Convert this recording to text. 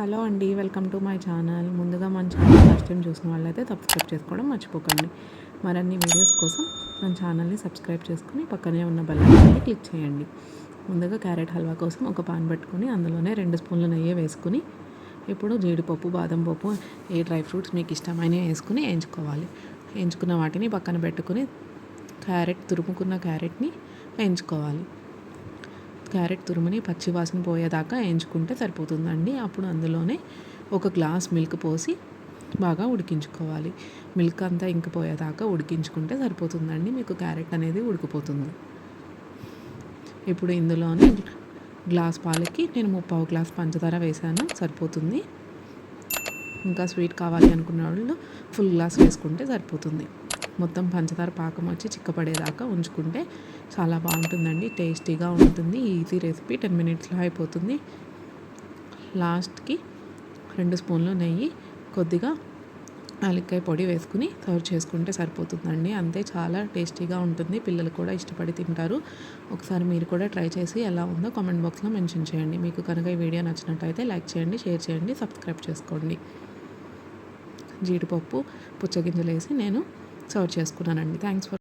Hello అండి welcome to my channel. ముందుగా మన ఛానల్ ఫస్ట్ టైం చూసిన వాళ్ళైతే సబ్స్క్రైబ్ చేసుకోవడం మర్చిపోకండి. మరిన్ని వీడియోస్ కోసం మన ఛానల్ని సబ్స్క్రైబ్ చేసుకుని పక్కనే ఉన్న బెల్ ఐకాన్ని క్లిక్ చేయండి. ముందుగా క్యారెట్ హల్వా కోసం ఒక పాన్ పెట్టుకుని అందులోనే రెండు స్పూన్ల నెయ్యి వేసుకుని ఇప్పుడు జీడిపప్పు బాదం పప్పు ఏ డ్రై ఫ్రూట్స్ మీకు ఇష్టమైనవి వేసుకుని వేయించుకోవాలి వేయించుకున్న వాటిని పక్కన పెట్టుకుని క్యారెట్ తురుముకున్న క్యారెట్ని వేయించుకోవాలి క్యారెట్ తురుముని పచ్చివాసన పోయేదాకా వేయించుకుంటే సరిపోతుందండి. అప్పుడు అందులోనే ఒక గ్లాస్ మిల్క్ పోసి బాగా ఉడికించుకోవాలి. మిల్క్ అంతా ఇంకిపోయేదాకా ఉడికించుకుంటే సరిపోతుందండి. మీకు క్యారెట్ అనేది ఉడికిపోతుంది. ఇప్పుడు ఇందులోనే గ్లాస్ పాలకి నేను ముప్పావు గ్లాస్ పంచదార వేసాను. సరిపోతుంది. ఇంకా స్వీట్ కావాలి అనుకున్న వాళ్ళు ఫుల్ గ్లాస్ వేసుకుంటే సరిపోతుంది. మొత్తం పంచదార పాకం వచ్చి చిక్కపడేదాకా ఉంచుకుంటే చాలా బాగుంటుందండి టేస్టీగా ఉంటుంది ఈజీ రెసిపీ. టెన్ మినిట్స్లో అయిపోతుంది. లాస్ట్కి రెండు స్పూన్లు నెయ్యి కొద్దిగా యాలక్కాయ పొడి వేసుకుని సర్వ్ చేసుకుంటే సరిపోతుందండి. అంతే చాలా టేస్టీగా ఉంటుంది. పిల్లలు కూడా ఇష్టపడి తింటారు. ఒకసారి మీరు కూడా ట్రై చేసి ఎలా ఉందో కామెంట్ బాక్స్లో మెన్షన్ చేయండి. మీకు కనుక ఈ వీడియో నచ్చినట్టయితే లైక్ చేయండి షేర్ చేయండి సబ్స్క్రైబ్ చేసుకోండి. జీడిపప్పు పుచ్చగింజలు వేసి నేను సర్వ్ చేసుకున్నానండి. Thanks for